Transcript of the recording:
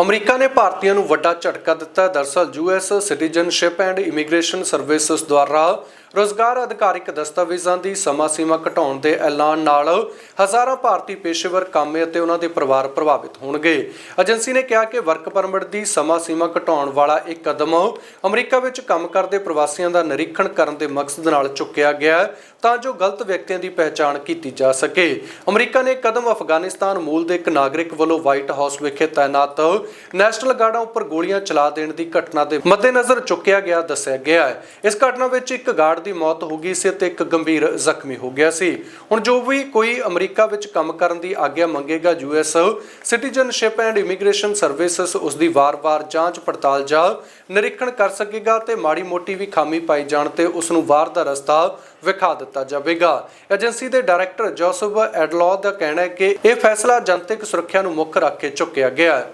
America ਨੇ ਭਾਰਤੀਆਂ ਨੂੰ ਵੱਡਾ ਝਟਕਾ ਦਿੱਤਾ ਹੈ। ਦਰਅਸਲ US Citizenship and Immigration Services ਦੁਆਰਾ ਰੋਜ਼ਗਾਰ ਅਧਿਕਾਰਿਕ ਦਸਤਾਵੇਜ਼ਾਂ ਦੀ ਸਮਾਂ ਸੀਮਾ ਘਟਾਉਣ ਦੇ ਐਲਾਨ ਨਾਲ ਹਜ਼ਾਰਾਂ ਭਾਰਤੀ ਪੇਸ਼ੇਵਰ ਕਾਮੇ ਅਤੇ ਉਹਨਾਂ ਦੇ ਪਰਿਵਾਰ ਪ੍ਰਭਾਵਿਤ ਹੋਣਗੇ। ਏਜੰਸੀ ਨੇ ਕਿਹਾ ਕਿ ਵਰਕ ਪਰਮਿਟ ਦੀ ਸਮਾਂ ਸੀਮਾ ਘਟਾਉਣ ਵਾਲਾ ਇਹ ਕਦਮ ਅਮਰੀਕਾ ਵਿੱਚ ਕੰਮ ਕਰਦੇ ਪ੍ਰਵਾਸੀਆਂ ਦਾ ਨਿਰੀਖਣ ਕਰਨ ਦੇ ਮਕਸਦ ਨਾਲ ਚੁੱਕਿਆ ਗਿਆ ਤਾਂ ਜੋ ਗਲਤ ਵਿਅਕਤੀਆਂ ਦੀ ਪਹਿਚਾਣ ਕੀਤੀ ਜਾ ਸਕੇ। ਅਮਰੀਕਾ ਨੇ ਕਦਮ ਅਫਗਾਨਿਸਤਾਨ ਮੂਲ ਦੇ ਇੱਕ ਨਾਗਰਿਕ ਵੱਲੋਂ ਵਾਈਟ ਹਾਊਸ ਵਿਖੇ ਤਾਇਨਾਤ ਨੈਸ਼ਨਲ ਗਾਰਡਾਂ ਉੱਪਰ ਗੋਲੀਆਂ ਚਲਾ ਦੇਣ ਦੀ ਘਟਨਾ ਦੇ ਮੱਦੇਨਜ਼ਰ ਚੁੱਕਿਆ ਗਿਆ ਦੱਸਿਆ ਗਿਆ ਹੈ। ਇਸ ਘਟਨਾ ਵਿੱਚ ਇੱਕ ਗਾਰਡ ਦੀ ਮੌਤ ਹੋ ਗਈ ਸੀ ਅਤੇ ਇੱਕ ਗੰਭੀਰ ਜ਼ਖਮੀ ਹੋ ਗਿਆ ਸੀ। ਹੁਣ ਜੋ ਵੀ ਕੋਈ ਅਮਰੀਕਾ ਵਿੱਚ ਕੰਮ ਕਰਨ ਦੀ ਆਗਿਆ ਮੰਗੇਗਾ US Citizenship and Immigration Services, ਉਸ ਦੀ ਵਾਰ-ਵਾਰ ਜਾਂਚ ਪੜਤਾਲ ਜਾਂ ਨਿਰੀਖਣ ਕਰ ਸਕੇਗਾ ਤੇ ਮਾੜੀ ਮੋਟੀ ਵੀ ਖਾਮੀ ਪਾਈ ਜਾਣ ਤੇ ਉਸ ਨੂੰ ਬਾਹਰ ਦਾ ਰਸਤਾ ਵਿਖਾ ਦਿੱਤਾ ਜਾਵੇਗਾ। ਏਜੰਸੀ ਦੇ ਡਾਇਰੈਕਟਰ ਜੋਸਫ ਐਡਲੋ ਦਾ ਕਹਿਣਾ ਹੈ ਕਿ ਇਹ ਫੈਸਲਾ ਜਨਤਕ ਸੁਰੱਖਿਆ ਨੂੰ ਮੁੱਖ ਰੱਖ ਕੇ ਚੁੱਕਿਆ ਗਿਆ ਹੈ।